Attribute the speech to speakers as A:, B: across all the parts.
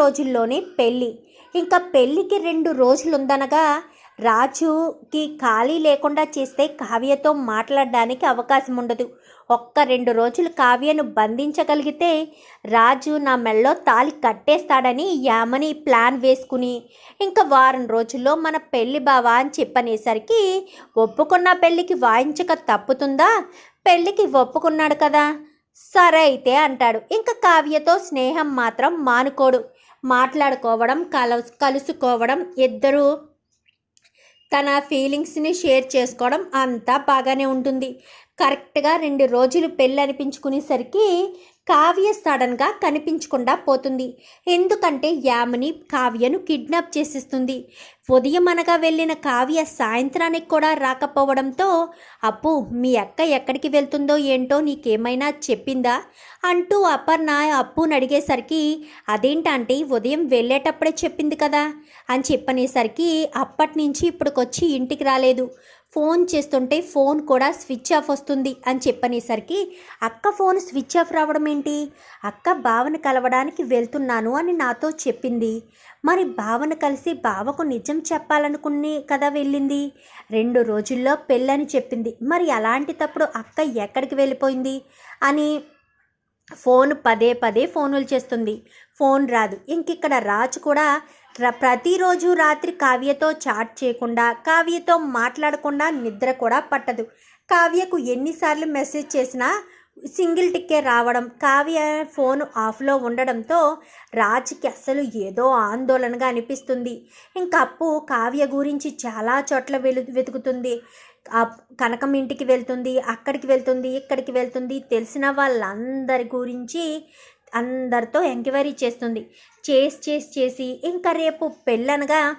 A: రోజుల్లోనే పెళ్ళి. ఇంకా పెళ్ళికి రెండు రోజులు ఉందనగా రాజుకి ఖాళీ లేకుండా చేస్తే కావ్యతో మాట్లాడడానికి అవకాశం ఉండదు ఒక్క రెండు రోజులు కావ్యను బంధించగలిగితే రాజు నా మెళ్ళో తాలి కట్టేస్తాడని యామని ప్లాన్ వేసుకుని ఇంకా వారం రోజుల్లో మన పెళ్ళి బావా అని చెప్పనేసరికి ఒప్పుకున్న పెళ్ళికి వాయించక తప్పుతుందా? పెళ్ళికి ఒప్పుకున్నాడు కదా? సరే అయితే అంటాడు. ఇంకా కావ్యతో స్నేహం మాత్రం మానుకోడు. మాట్లాడుకోవడం కల కలుసుకోవడం ఇద్దరు తన ఫీలింగ్స్ని షేర్ చేసుకోవడం అంతా బాగానే ఉంటుంది. కరెక్ట్గా రెండు రోజులు పెళ్ళి అనిపించుకునేసరికి కావ్య సడన్గా కనిపించకుండా పోతుంది. ఎందుకంటే యామిని కావ్యను కిడ్నాప్ చేసేస్తుంది. ఉదయం అనగా వెళ్ళిన కావ్య సాయంత్రానికి కూడా రాకపోవడంతో అప్పు మీ అక్క ఎక్కడికి వెళ్తుందో ఏంటో నీకేమైనా చెప్పిందా? అంటూ అపర్ణ అప్పుని అడిగేసరికి అదేంటంటే ఉదయం వెళ్ళేటప్పుడే చెప్పింది కదా? అని చెప్పనేసరికి అప్పటి నుంచి ఇప్పటికొచ్చి ఇంటికి రాలేదు. ఫోన్ చేస్తుంటే ఫోన్ కూడా స్విచ్ ఆఫ్ వస్తుంది అని చెప్పనేసరికి అక్క ఫోన్ స్విచ్ ఆఫ్ రావడం ఏంటి? అక్క భావన కలవడానికి వెళ్తున్నాను అని నాతో చెప్పింది. మరి భావన కలిసి బావకు నిజం చెప్పాలనుకుని కదా వెళ్ళింది? రెండు రోజుల్లో పెళ్ళని చెప్పింది. మరి అలాంటి తప్పుడు అక్క ఎక్కడికి వెళ్ళిపోయింది? అని ఫోన్ పదే పదే ఫోనులు చేస్తుంది. ఫోన్ రాదు. ఇంకిక్కడ రాజు కూడా ప్రతిరోజు రాత్రి కావ్యతో చాట్ చేయకుండా కావ్యతో మాట్లాడకుండా నిద్ర కూడా పట్టదు. కావ్యకు ఎన్నిసార్లు మెసేజ్ చేసినా సింగిల్ టిక్కే రావడం కావ్య ఫోన్ ఆఫ్లో ఉండడంతో రాజుకి అసలు ఏదో ఆందోళనగా అనిపిస్తుంది. ఇంకా అప్పు కావ్య గురించి చాలా చోట్ల వెలు వెతుకుతుంది. కనకం ఇంటికి వెళ్తుంది అక్కడికి వెళ్తుంది ఇక్కడికి వెళ్తుంది తెలిసిన వాళ్ళందరి గురించి అందరితో ఎంక్వైరీ చేస్తుంది. చేసి చేసి చేసి ఇంకా రేపు పెళ్ళనగా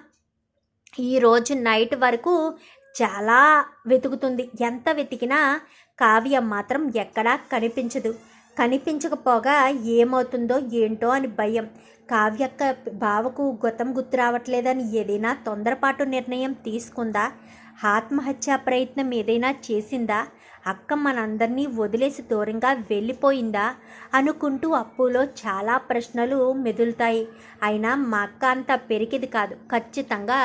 A: ఈరోజు నైట్ వరకు చాలా వెతుకుతుంది. ఎంత వెతికినా కావ్య మాత్రం ఎక్కడా కనిపించదు. కనిపించకపోగా ఏమవుతుందో ఏంటో అని భయం. కావ్యక్క బావకు గుతం గుర్తు రావట్లేదని ఏదైనా తొందరపాటు నిర్ణయం తీసుకుందా? ఆత్మహత్యా ప్రయత్నం ఏదైనా చేసిందా? అక్క మనందరినీ వదిలేసి దూరంగా వెళ్ళిపోయిందా? అనుకుంటూ అప్పులో చాలా ప్రశ్నలు మెదులుతాయి. అయినా మా అక్క అంత పెరిగిది కాదు. ఖచ్చితంగా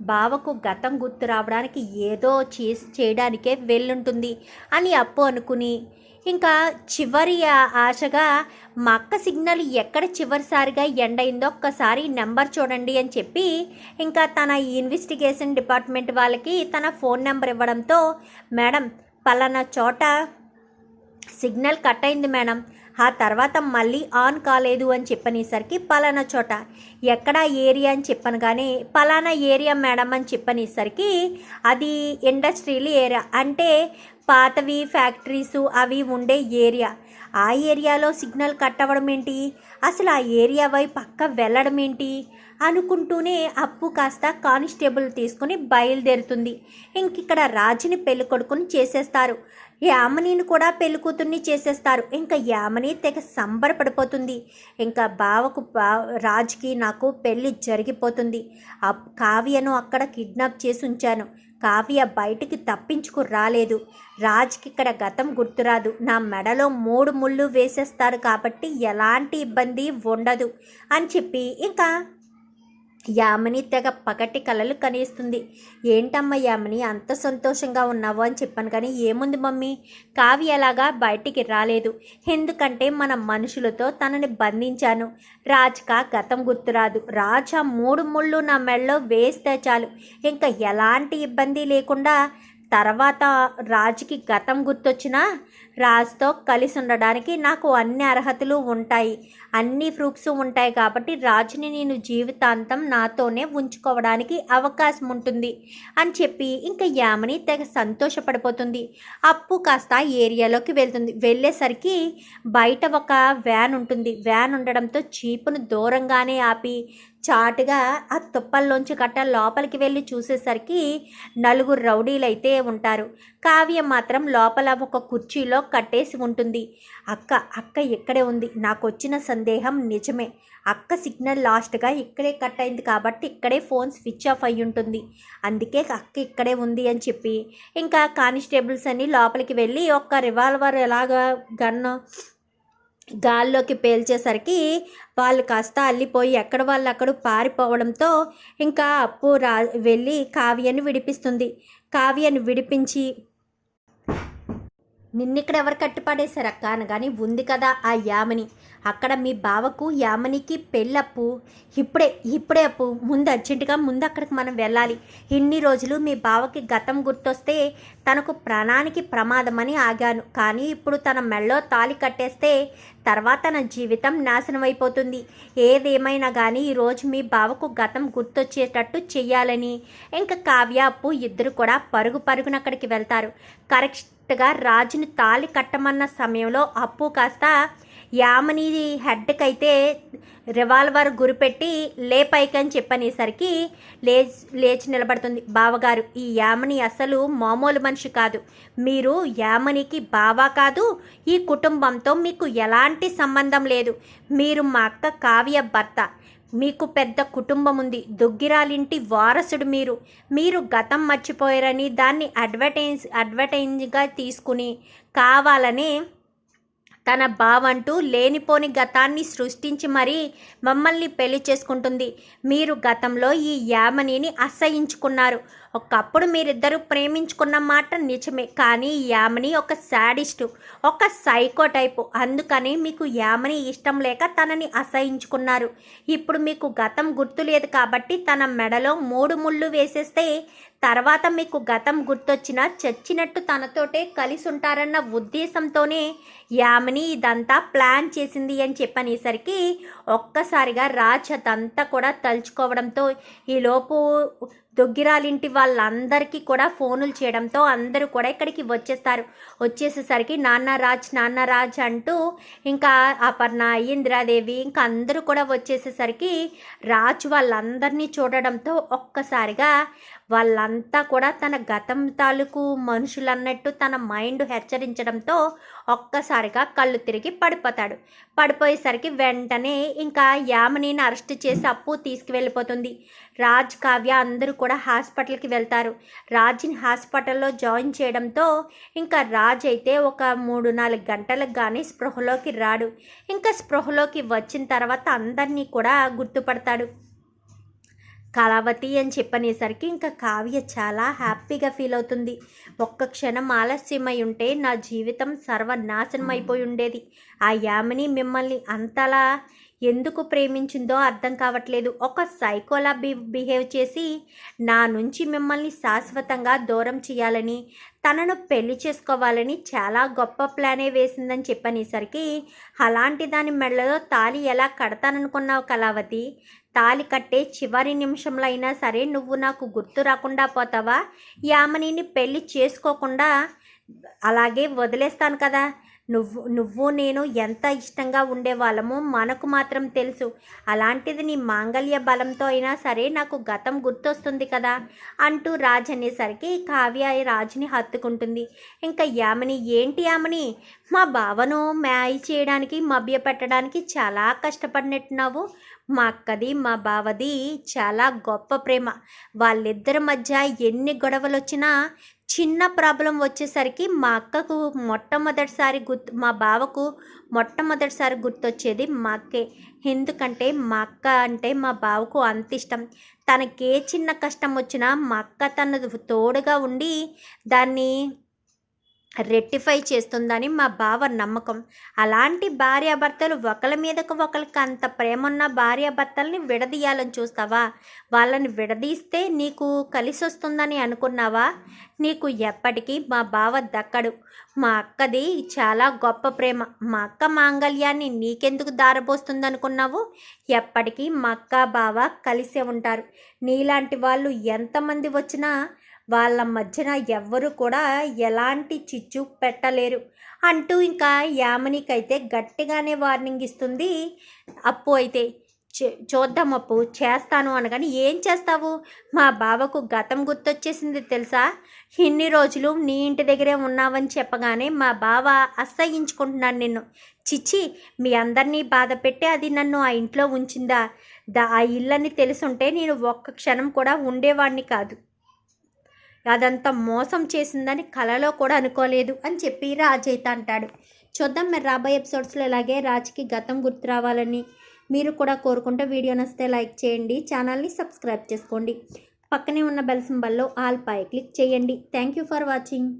A: బావకు గతం గుర్తు రావడానికి ఏదో చేసి చేయడానికే వెళ్ళుంటుంది అని అప్పు అనుకుని. ఇంకా చివరి ఆశగా మా అక్క సిగ్నల్ ఎక్కడ చివరిసారిగా ఎండ్ అయిందో ఒక్కసారి నెంబర్ చూడండి అని చెప్పి ఇంకా తన ఇన్వెస్టిగేషన్ డిపార్ట్మెంట్ వాళ్ళకి తన ఫోన్ నెంబర్ ఇవ్వడంతో మేడం పలానా చోట సిగ్నల్ కట్ అయింది మేడం. ఆ తర్వాత మళ్ళీ ఆన్ కాలేదు అని చెప్పనేసరికి పలానా చోట. ఎక్కడ ఏరియా అని చెప్పను కానీ పలానా ఏరియా మేడం అని చెప్పనేసరికి అది ఇండస్ట్రియల్ ఏరియా. అంటే పాతవి ఫ్యాక్టరీస్ అవి ఉండే ఏరియా. ఆ ఏరియాలో సిగ్నల్ కట్ అవ్వడం ఏంటి? అసలు ఆ ఏరియా వైపు పక్క వెళ్ళడం ఏంటి? అనుకుంటూనే అప్పు కాస్త కానిస్టేబుల్ తీసుకుని బయలుదేరుతుంది. ఇంక ఇక్కడ రాజుని పెళ్ళి కొడుకుని చేసేస్తారు. యామనీని కూడా పెళ్ళి కూతుర్ని చేసేస్తారు. ఇంకా యామని తెగ సంబరపడిపోతుంది. ఇంకా బావకు బా రాజుకి నాకు పెళ్ళి జరిగిపోతుంది. ఆ కావ్యను అక్కడ కిడ్నాప్ చేసి ఉంచాను. కావ్య బయటికి తప్పించుకు రాలేదు. రాజ్కి ఇక్కడ గతం గుర్తురాదు. నా మెడలో మూడు ముళ్ళు వేసేస్తారు కాబట్టి ఎలాంటి ఇబ్బంది ఉండదు అని చెప్పి ఇంకా యామిని తెగ పగటి కలలు కనిపిస్తుంది ఏంటమ్మా యామిని అంత సంతోషంగా ఉన్నావు అని చెప్పాను కానీ ఏముంది మమ్మీ? కావ్య ఎలాగా బయటికి రాలేదు. ఎందుకంటే మన మనుషులతో తనని బంధించాను. రాజ్కా గతం గుర్తురాదు రాజా మూడు ముళ్ళు నా మెడలో వేస్తే చాలు. ఇంకా ఎలాంటి ఇబ్బంది లేకుండా తర్వాత రాజుకి గతం గుర్తొచ్చినా రాజుతో కలిసి ఉండడానికి నాకు అన్ని అర్హతలు ఉంటాయి. అన్ని ప్రూఫ్స్ ఉంటాయి కాబట్టి రాజుని నేను జీవితాంతం నాతోనే ఉంచుకోవడానికి అవకాశం ఉంటుంది అని చెప్పి ఇంకా యామని తెగ సంతోషపడిపోతుంది. అప్పు కాస్త ఏరియాలోకి వెళ్తుంది. వెళ్ళేసరికి బయట ఒక వ్యాన్ ఉంటుంది. వ్యాన్ ఉండడంతో చీపును దూరంగానే ఆపి చాటుగా ఆ తుప్పల్లోంచి కట్ట లోపలికి వెళ్ళి చూసేసరికి నలుగురు రౌడీలు అయితే ఉంటారు. కావ్యం మాత్రం లోపల ఒక కుర్చీలో కట్టేసి ఉంటుంది. అక్క అక్క ఇక్కడే ఉంది. నాకు వచ్చిన సందేహం నిజమే. అక్క సిగ్నల్ లాస్ట్గా ఇక్కడే కట్ అయింది కాబట్టి ఇక్కడే ఫోన్ స్విచ్ ఆఫ్ అయి ఉంటుంది. అందుకే అక్క ఇక్కడే ఉంది అని చెప్పి ఇంకా కానిస్టేబుల్స్ అన్ని లోపలికి వెళ్ళి ఒక రివాల్వర్ ఎలాగా గన్ గాల్లోకి పేల్చేసరికి వాళ్ళు కాస్త అల్లిపోయి ఎక్కడ వాళ్ళు అక్కడ పారిపోవడంతో ఇంకా అప్పు రా వెళ్ళి కావ్యని విడిపిస్తుంది. కావ్యను విడిపించి నిన్నిక్కడ ఎవరు కట్టిపడేశారు అక్క అనగాని ఉంది కదా ఆ యామని. అక్కడ మీ బావకు యామనికి పెళ్ళప్పు. ఇప్పుడే ఇప్పుడే అప్పు. ముందు అర్జెంటుగా ముందు అక్కడికి మనం వెళ్ళాలి. ఇన్ని రోజులు మీ బావకి గతం గుర్తొస్తే తనకు ప్రాణానికి ప్రమాదమని ఆగాను. కానీ ఇప్పుడు తన మెళ్ళో తాలి కట్టేస్తే తర్వాత నా జీవితం నాశనం అయిపోతుంది. ఏదేమైనా కానీ ఈరోజు మీ బావకు గతం గుర్తొచ్చేటట్టు చెయ్యాలని. ఇంకా కావ్య అప్పు ఇద్దరు కూడా పరుగు పరుగున అక్కడికి వెళ్తారు. కరెక్ట్గా రాజుని తాలి కట్టమన్న సమయంలో అప్పు కాస్త యామని హెడ్కైతే రివాల్వర్ గురిపెట్టి లేపైకని చెప్పనేసరికి లేచి లేచి నిలబడుతుంది. బావగారు ఈ యామని అసలు మామూలు మనిషి కాదు. మీరు యామనికి బావా కాదు ఈ కుటుంబంతో మీకు ఎలాంటి సంబంధం లేదు. మీరు మా అక్క కావ్య భర్త. మీకు పెద్ద కుటుంబం ఉంది దుగ్గిరాలింటి వారసుడు మీరు. మీరు గతం మర్చిపోయారని దాన్ని అడ్వర్టైజ్ అడ్వర్టైజ్గా తీసుకుని కావాలని తన బావంటూ లేనిపోని గతాన్ని సృష్టించి మరీ మమ్మల్ని పెళ్ళి చేసుకుంటుంది. మీరు గతంలో ఈ యామనిని అసహించుకున్నారు. ఒకప్పుడు మీరిద్దరూ ప్రేమించుకున్న మాట నిజమే కానీ యామని ఒక శాడిస్టు ఒక సైకో టైపు. అందుకని మీకు యామని ఇష్టం లేక తనని అసహించుకున్నారు. ఇప్పుడు మీకు గతం గుర్తులేదు కాబట్టి తన మెడలో మూడు ముళ్ళు వేసేస్తే తర్వాత మీకు గతం గుర్తొచ్చినా చచ్చినట్టు తనతోటే కలిసి ఉంటారన్న ఉద్దేశంతోనే యామిని ఇదంతా ప్లాన్ చేసింది అని చెప్పనేసరికి ఒక్కసారిగా రాజ్ అదంతా కూడా తలుచుకోవడంతో ఈలోపు దొగ్గిరాలింటి వాళ్ళందరికీ కూడా ఫోనులు చేయడంతో అందరూ కూడా ఇక్కడికి వచ్చేస్తారు. వచ్చేసేసరికి నాన్న రాజ్ నాన్న రాజ్ అంటూ ఇంకా అపర్ణ ఇందిరాదేవి ఇంకా అందరూ కూడా వచ్చేసేసరికి రాజ్ వాళ్ళందరినీ చూడడంతో ఒక్కసారిగా వాళ్ళంతా కూడా తన గతం తాలూకు మనుషులన్నట్టు తన మైండ్ హెచ్చరించడంతో ఒక్కసారిగా కళ్ళు తిరిగి పడిపోతాడు. పడిపోయేసరికి వెంటనే ఇంకా యామనిని అరెస్ట్ చేసి అప్పు తీసుకువెళ్ళిపోతుంది. రాజ్ కావ్య అందరూ కూడా హాస్పిటల్కి వెళ్తారు. రాజ్ని హాస్పిటల్లో జాయిన్ చేయడంతో ఇంకా రాజ్ అయితే ఒక మూడు నాలుగు గంటలకు కానీ స్పృహలోకి రాడు. ఇంకా స్పృహలోకి వచ్చిన తర్వాత అందరినీ కూడా గుర్తుపడతాడు. కళావతి అని చెప్పనేసరికి ఇంకా కావ్య చాలా హ్యాపీగా ఫీల్ అవుతుంది. ఒక్క క్షణం ఆలస్యమై ఉంటే నా జీవితం సర్వనాశనం అయిపోయి ఉండేది ఆ యామిని మిమ్మల్ని అంతలా ఎందుకు ప్రేమించిందో అర్థం కావట్లేదు. ఒక సైకోలా బి బిహేవ్ చేసి నా నుంచి మిమ్మల్ని శాశ్వతంగా దూరం చేయాలని తనను పెళ్ళి చేసుకోవాలని చాలా గొప్ప ప్లానే వేసిందని చెప్పనేసరికి అలాంటి దాని మెడలో తాలి ఎలా కడతాననుకున్నావు కళావతి? తాలి కట్టే చివరి నిమిషంలో అయినా సరే నువ్వు నాకు గుర్తు రాకుండా పోతావా? యామనిని పెళ్ళి చేసుకోకుండా అలాగే వదిలేస్తాను కదా. నువ్వు నువ్వు నేను ఎంత ఇష్టంగా ఉండేవాళ్ళమో మనకు మాత్రం తెలుసు. అలాంటిది నీ మాంగళ్య బలంతో అయినా సరే నాకు గతం గుర్తొస్తుంది కదా అంటూ రాజ్ అనేసరికి కావ్య రాజుని హత్తుకుంటుంది. ఇంకా యామని ఏంటి యామని? మా బావను మ్యాయ్ చేయడానికి మభ్యపెట్టడానికి చాలా కష్టపడినట్టున్నావు. మా అక్కది మా బావది చాలా గొప్ప ప్రేమ. వాళ్ళిద్దరి మధ్య ఎన్ని గొడవలు వచ్చినా చిన్న ప్రాబ్లం వచ్చేసరికి మా అక్కకు మొట్టమొదటిసారి గుర్తు మా బావకు మొట్టమొదటిసారి గుర్తొచ్చేది మా అక్కే. ఎందుకంటే మా అక్క అంటే మా బావకు అంత ఇష్టం. తనకే చిన్న కష్టం వచ్చినా మా అక్క తన తోడుగా ఉండి దాన్ని రెట్టిఫై చేస్తుందని మా బావ నమ్మకం. అలాంటి భార్యాభర్తలు ఒకరి మీదకు ఒకరికి అంత ప్రేమ ఉన్న భార్యాభర్తల్ని విడదీయాలని చూస్తావా? వాళ్ళని విడదీస్తే నీకు కలిసి వస్తుందని అనుకున్నావా? నీకు ఎప్పటికీ మా బావ దక్కడు. మా అక్కది చాలా గొప్ప ప్రేమ. మా అక్క మాంగళ్యాన్ని నీకెందుకు దారబోస్తుంది అనుకున్నావు ఎప్పటికీ మా అక్క బావ కలిసే ఉంటారు. నీలాంటి వాళ్ళు ఎంతమంది వచ్చినా వాళ్ళ మధ్యన ఎవ్వరు కూడా ఎలాంటి చిచ్చు పెట్టలేరు. అంటూ ఇంకా యామనికైతే గట్టిగానే వార్నింగ్ ఇస్తుంది. అప్పు అయితే చూద్దాం అప్పు చేస్తాను అనగాని ఏం చేస్తావు? మా బావకు గతం గుర్తొచ్చేసింది తెలుసా? ఇన్ని రోజులు నీ ఇంటి దగ్గరే ఉన్నావని చెప్పగానే మా బావ అసహించుకుంటున్నాను నిన్ను. చిచ్చి మీ అందరినీ బాధ పెట్టి అది నన్ను ఆ ఇంట్లో ఉంచిందా? దా ఆ ఇల్లని తెలుసుంటే నేను ఒక్క క్షణం కూడా ఉండేవాడిని కాదు. అదంతా మోసం చేసిందని కలలో కూడా అనుకోలేదు అని చెప్పి రాజైతే అంటాడు. చూద్దాం మరి రాబోయే ఎపిసోడ్స్లో ఇలాగే రాజ్కి గతం గుర్తు రావాలని. మీరు కూడా కోరుకుంటే వీడియో నచ్చితే లైక్ చేయండి ఛానల్ని సబ్స్క్రైబ్ చేసుకోండి. పక్కనే ఉన్న బెల్ సింబల్లో ఆల్ పై క్లిక్ చేయండి. Thank you for watching.